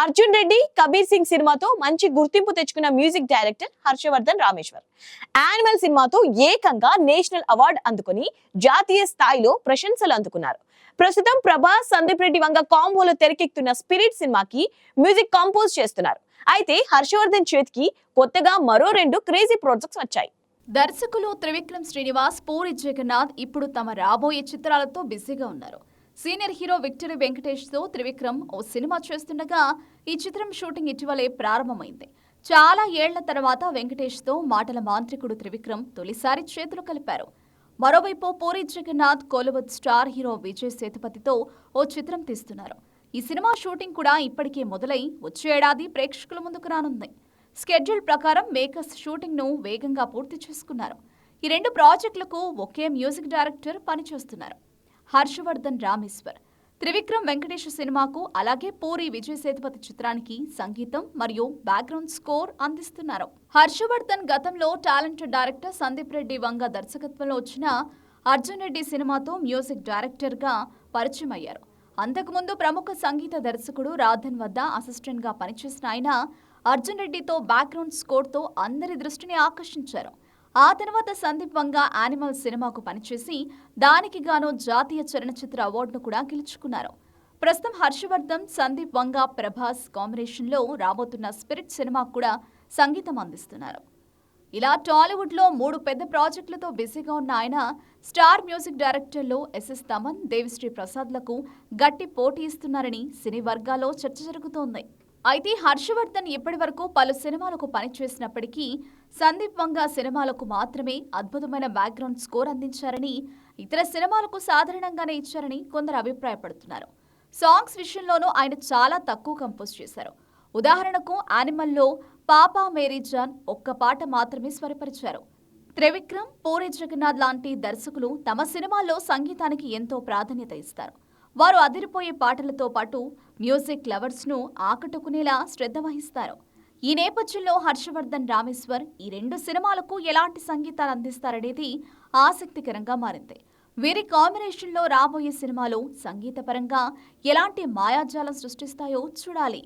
అర్జున్ రెడ్డి కబీర్ సింగ్ సినిమాతో మంచి గుర్తింపు తెచ్చుకున్న music director Harshavardhan Rameshwar. Animal సినిమాతో ఏకంగా నేషనల్ అవార్డు అందుకుని జాతీయ స్థాయిలో ప్రశంసలు అందుకున్నారు. ప్రస్తుతం ప్రభాస్ సందీప్ రెడ్డి వంగ కాంబోలో తెరకెక్కుతున్న స్పిరిట్ సినిమాకి మ్యూజిక్ కంపోజ్ చేస్తున్నారు. అయితే హర్షవర్ధన్ చేతికి కొత్తగా మరో రెండు క్రేజీ ప్రాజెక్ట్స్ వచ్చాయి. దర్శకులు త్రివిక్రమ్ శ్రీనివాస్ పూరి జగన్నాథ్ ఇప్పుడు తమ రాబోయే చిత్రాలతో బిజీగా ఉన్నారు. సీనియర్ హీరో విక్టరీ వెంకటేష్తో త్రివిక్రమ్ ఓ సినిమా చేస్తుండగా ఈ చిత్రం షూటింగ్ ఇటీవలే ప్రారంభమైంది. చాలా ఏళ్ళ తర్వాత వెంకటేష్తో మాటల మాంత్రికుడు త్రివిక్రమ్ తొలిసారి చేతులు కలిపారు. మరోవైపు Puri Jagannadh Kollywood star hero Vijay సేతుపతితో ఓ చిత్రం తీస్తున్నారు. ఈ సినిమా షూటింగ్ కూడా ఇప్పటికే మొదలై వచ్చే ఏడాది ప్రేక్షకుల ముందుకు రానుంది. స్కెడ్యూల్ ప్రకారం మేకర్స్ షూటింగ్ను వేగంగా పూర్తి చేసుకున్నారు. ఈ రెండు ప్రాజెక్టులకు ఒకే మ్యూజిక్ డైరెక్టర్ పనిచేస్తున్నారు. హర్షవర్ధన్ రామేశ్వర్. త్రివిక్రమ్ వెంకటేష్ సినిమాకు అలాగే పూరి విజయ్ సేతుపతి చిత్రానికి సంగీతం మరియు బ్యాక్గ్రౌండ్ స్కోర్ అందిస్తున్నారు. హర్షవర్ధన్ గతంలో టాలెంటెడ్ డైరెక్టర్ సందీప్ రెడ్డి వంగ దర్శకత్వంలో వచ్చిన అర్జున్ రెడ్డి సినిమాతో మ్యూజిక్ డైరెక్టర్గా పరిచయం అయ్యారు అంతకుముందు ప్రముఖ సంగీత దర్శకుడు రాధన్ వద్ద అసిస్టెంట్గా పనిచేసిన ఆయన అర్జున్ రెడ్డితో బ్యాక్గ్రౌండ్ స్కోర్తో అందరి దృష్టిని ఆకర్షించారు. ఆ తర్వాత సందీప్ వంగా యానిమల్ సినిమాకు పనిచేసి దానికి గాను జాతీయ చలనచిత్ర అవార్డును కూడా గెలుచుకున్నారు. ప్రస్తుతం హర్షవర్ధన్ సందీప్ వంగా ప్రభాస్ కాంబినేషన్లో రాబోతున్న స్పిరిట్ సినిమాకు కూడా సంగీతం అందిస్తున్నారు. ఇలా టాలీవుడ్లో మూడు పెద్ద ప్రాజెక్టులతో బిజీగా ఉన్న ఆయన స్టార్ మ్యూజిక్ డైరెక్టర్లు ఎస్ఎస్ తమన్ దేవిశ్రీ ప్రసాద్లకు గట్టి పోటీ ఇస్తున్నారని సినీ వర్గాల్లో చర్చ జరుగుతోంది. అయితే హర్షవర్ధన్ ఇప్పటి వరకు పలు సినిమాలకు పనిచేసినప్పటికీ సందీప్ వంగ సినిమాలకు మాత్రమే అద్భుతమైన బ్యాక్గ్రౌండ్ స్కోర్ అందించారని ఇతర సినిమాలకు సాధారణంగానే ఇచ్చారని కొందరు అభిప్రాయపడుతున్నారు. సాంగ్స్ విషయంలోనూ ఆయన చాలా తక్కువ కంపోజ్ చేశారు. ఉదాహరణకు యానిమల్లో పాపా మేరీ జాన్ ఒక్క పాట మాత్రమే స్వరపరిచారు. త్రివిక్రమ్ పూరి జగన్నాథ్ లాంటి దర్శకులు తమ సినిమాల్లో సంగీతానికి ఎంతో ప్రాధాన్యత ఇస్తారు. వారు అదిరిపోయే పాటలతో పాటు మ్యూజిక్ లవర్స్ను ఆకట్టుకునేలా శ్రద్ధ వహిస్తారు. ఈ నేపథ్యంలో హర్షవర్ధన్ రామేశ్వర్ ఈ రెండు సినిమాలకు ఎలాంటి సంగీతాలు అందిస్తారనేది ఆసక్తికరంగా మారింది. వీరి కాంబినేషన్లో రాబోయే సినిమాలు సంగీతపరంగా ఎలాంటి మాయాజాలం సృష్టిస్తాయో చూడాలి.